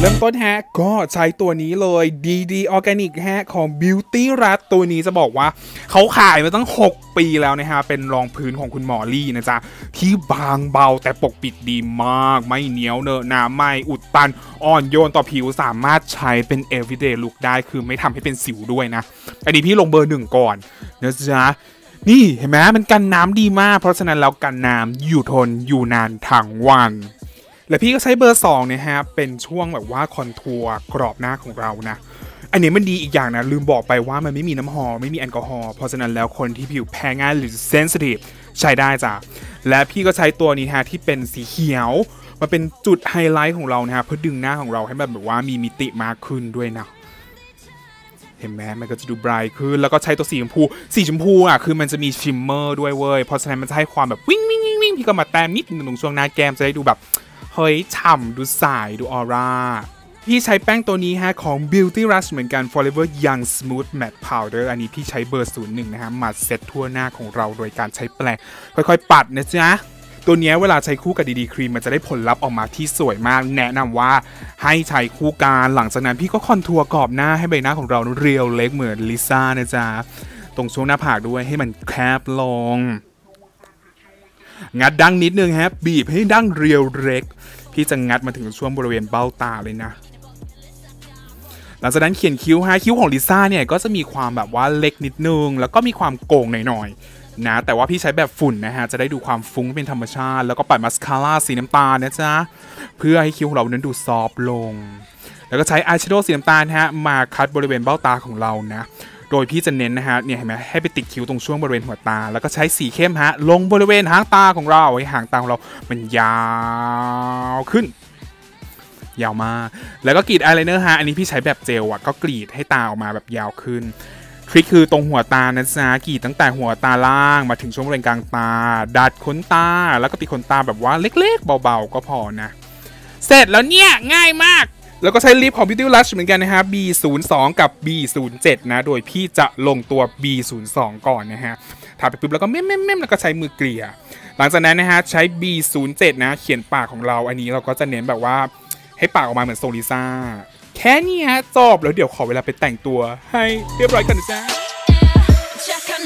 เริ่มต้นฮะก็ใช้ตัวนี้เลยดีดีออร์แกนิกฮะของ Beauty รัตตัวนี้จะบอกว่าเขาขายมาตั้ง 6 ปีแล้วนะฮะ เป็นรองพื้นของคุณหมอลี่นะจ๊ะ ที่บางเบาแต่ปกปิดดีมาก ไม่เหนียวเนอะหนาไม่อุดตัน อ่อนโยนต่อผิวสามารถใช้เป็น everyday look ได้คือไม่ทำให้เป็นสิวด้วยนะ อันนี้พี่ลงเบอร์หนึ่งก่อนนะจ๊ะ นี่เห็นไหมมันกันน้ำดีมาก เพราะฉะนั้นแล้วกันน้ำอยู่ทนอยู่นานทั้งวัน และพี่ก็ใช้เบอร์2เนี่ยฮะเป็นช่วงแบบว่าคอนทัวร์กรอบหน้าของเรานะอันนี้มันดีอีกอย่างนะลืมบอกไปว่ามันไม่มีน้ำหอมไม่มีแอลกอฮอล์เพราะฉะนั้นแล้วคนที่ผิวแพ้ง่ายหรือเซนซิทีฟใช้ได้จ้ะและพี่ก็ใช้ตัวนี้ฮะที่เป็นสีเขียวมาเป็นจุดไฮไลท์ของเรานะฮะเพื่อดึงหน้าของเราให้แบบแบบว่ามีมิติมากขึ้นด้วยนะ เห็นไหมมันก็จะดูไบรท์ขึ้น แล้วก็ใช้ตัวสีชมพู สีชมพูอะคือมันจะมีชิมเมอร์ด้วยเว้ย เพราะฉะนั้นมันจะให้ความแบบวิ่งวิ่งวิ่งวิ่งพี่ก็มาแต้มนิดนึงตรงช่วงหน้าแก้มจะได้ดูแบบ เฮ้ยฉ่ำดูสายดูออร่าพี่ใช้แป้งตัวนี้ฮะ ของ Beauty Rush เหมือนกัน Forever Young Smooth Matte Powder อันนี้พี่ใช้เบอร์ 01 นะฮะ มาเซ็ตทั่วหน้าของเราโดยการใช้แปรงค่อยๆ ปัดนะจ๊ะ ตัวนี้เวลาใช้คู่กับดีดีครีมมันจะได้ผลลัพธ์ออกมาที่สวยมาก แนะนำว่าให้ใช้คู่กันหลังจากนั้นพี่ก็คอนทัวร์กรอบหน้าให้ใบหน้าของเราเรียวเล็กเหมือนลิซ่านะจ๊ะตรงช่วงหน้าผากด้วยให้มันแคบลง งัดดั้งนิดนึงฮะบีบให้ดั้งเรียวเล็ก พี่จะงัดมาถึงช่วงบริเวณเบ้าตาเลยนะ หลังจากนั้นเขียนคิ้วฮะคิ้วของลิซ่าเนี่ยก็จะมีความแบบว่าเล็กนิดนึง แล้วก็มีความโก่งหน่อยๆ นะ แต่ว่าพี่ใช้แบบฝุ่นนะฮะ จะได้ดูความฟุ้งเป็นธรรมชาติ แล้วก็ปัดมาสคาร่าสีน้ำตาลนะจ๊ะ เพื่อให้คิ้วของเรานั้นดูซอฟลง แล้วก็ใช้อายแชโดว์สีน้ำตาลฮะมาคัดบริเวณเบ้าตาของเรานะโดยพี่จะเน้นนะฮะเนี่ยเห็นไหมให้ไปติดคิ้วตรงช่วงบริเวณหัวตา แล้วก็ใช้สีเข้มฮะ ลงบริเวณหางตาของเราให้หางตาของเรา มันยาวขึ้น ยาวมาก แล้วก็กรีดอายไลเนอร์ฮะ อันนี้พี่ใช้แบบเจลอะก็กรีดให้ตาออกมาแบบยาวขึ้น ทริคคือตรงหัวตานะจ๊ะกีดตั้งแต่หัวตาล่างมาถึงช่วงบริเวณกลางตา ดัดขนตา แล้วก็ติดขนตาแบบว่าเล็กๆ เบาๆ ก็พอนะ เสร็จแล้วเนี่ย ง่ายมาก แล้วก็ใช้ลิปของ Beauty Lush เหมือนกันนะฮะ B02 กับ B07 นะ โดยพี่จะลงตัว B02 ก่อนนะฮะทาไปปุ๊บแล้วก็เม้มๆแล้วก็ใช้มือเกลี่ย หลังจากนั้นนะฮะใช้ B07 นะเขียนปากของเราอันนี้เราก็จะเน้นแบบว่าให้ปากออกมาเหมือนโซลิซ่า แค่นี้ฮะจบแล้วเดี๋ยวขอเวลาไปแต่งตัว ให้เรียบร้อยกันนะจ๊ะ착한